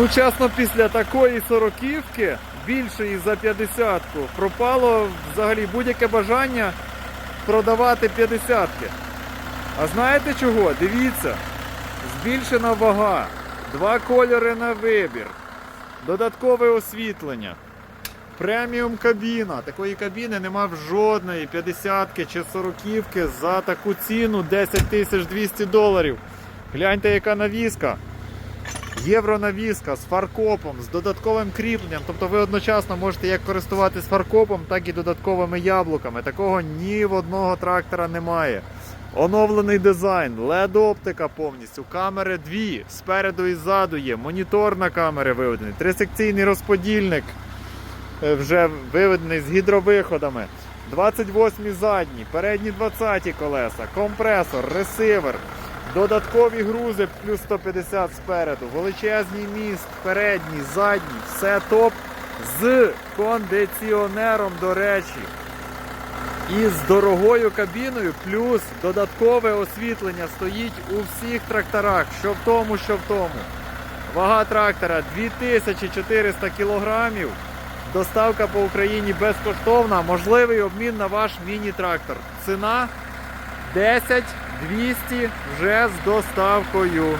Ну, чесно, після такої сороківки, більшої за 50-ку, пропало взагалі будь-яке бажання продавати 50-ки. А знаєте чого? Дивіться, збільшена вага, два кольори на вибір, додаткове освітлення. Преміум кабіна. Такої кабіни нема в жодної 50-ки чи 40-ки за таку ціну 10 тисяч 200 доларів. Гляньте, яка навіска. Євронавіска з фаркопом, з додатковим кріпленням. Тобто ви одночасно можете як користуватись фаркопом, так і додатковими яблуками. Такого ні в одного трактора немає. Оновлений дизайн, LED-оптика повністю, камери дві, спереду і ззаду є, монітор на камери виведений, трисекційний розподільник е, вже виведений з гідровиходами. 28 задні, передні 20 колеса, компресор, ресивер, додаткові грузи плюс 150 спереду, величезний міст, передній, задній, все топ з кондиціонером, до речі. І з дорогою кабіною, плюс додаткове освітлення стоїть у всіх тракторах, що в тому, що в тому. Вага трактора 2400 кілограмів. Доставка по Україні безкоштовна, можливий обмін на ваш міні-трактор. Ціна 10 200 вже з доставкою.